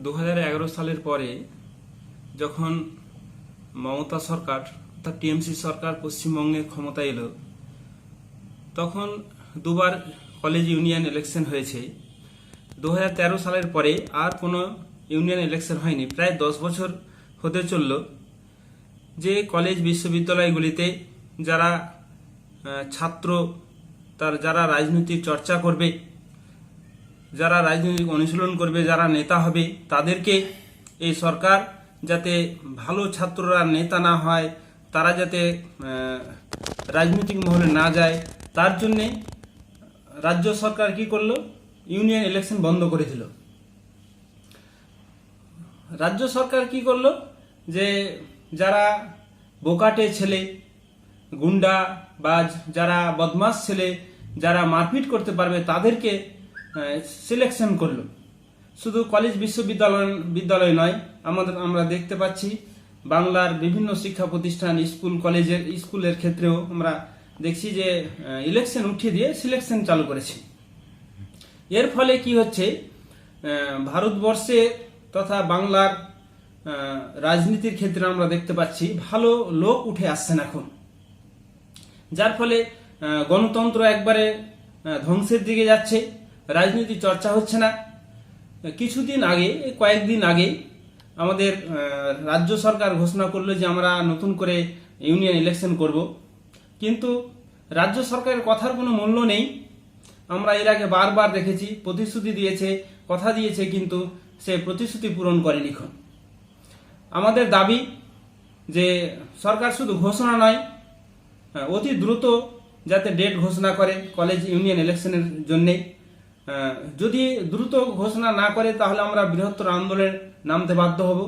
দু হাজার এগারো সালের পরে যখন মমতা সরকার অর্থাৎ টিএমসি সরকার পশ্চিমবঙ্গে ক্ষমতা এলো, তখন দুবার কলেজ ইউনিয়ন ইলেকশন হয়েছে। দু হাজার তেরো সালের পরে আর কোনো ইউনিয়ন ইলেকশন হয়নি। প্রায় দশ বছর হতে চলল যে কলেজ বিশ্ববিদ্যালয়গুলিতে যারা ছাত্র, তার যারা রাজনীতির চর্চা করবে যারা রাজনৈতিক অনুশীলন করবে, যারা নেতা হবে, তাদেরকে এই সরকার যাতে ভালো ছাত্ররা নেতা না হয়, তারা যাতে রাজনৈতিক মহলে না যায়, তার জন্যে রাজ্য সরকার কি করল? ইউনিয়ন ইলেকশন বন্ধ করে দিল রাজ্য সরকার কি করল? যে যারা বোকাটে ছেলে গুন্ডা বা যারা বদমাস ছেলে, যারা মারপিট করতে পারবে, তাদেরকে সিলেকশন করল। শুধু কলেজ বিশ্ববিদ্যালয়, বিদ্যালয় নয়, আমাদের, আমরা দেখতে পাচ্ছি বাংলার বিভিন্ন শিক্ষা প্রতিষ্ঠান, স্কুল, কলেজের, স্কুলের ক্ষেত্রেও আমরা দেখছি যে ইলেকশন উঠিয়ে দিয়ে সিলেকশন চালু করেছে। এর ফলে কি হচ্ছে ভারতবর্ষে তথা বাংলার রাজনীতির ক্ষেত্রে আমরা দেখতে পাচ্ছি ভালো লোক উঠে আসছেন এখন। যার ফলে গণতন্ত্র একবারে ধ্বংসের দিকে যাচ্ছে। রাজনীতি চর্চা হচ্ছে না। কিছুদিন আগে, কয়েকদিন আগে আমাদের রাজ্য সরকার ঘোষণা করল যে আমরা নতুন করে ইউনিয়ন ইলেকশন করব। কিন্তু রাজ্য সরকারের কথার কোনো মূল্য নেই। আমরা এর আগে বারবার দেখেছি, প্রতিশ্রুতি দিয়েছে, কথা দিয়েছে, কিন্তু সে প্রতিশ্রুতি পূরণ করে এখন। আমাদের দাবি যে সরকার শুধু ঘোষণা নয় অতি দ্রুত যাতে ডেট ঘোষণা করে কলেজ ইউনিয়ন ইলেকশনের জন্যে। যদি দ্রুত ঘোষণা না করে তাহলে আমরা বৃহত্তর আন্দোলনে নামতে বাধ্য হব।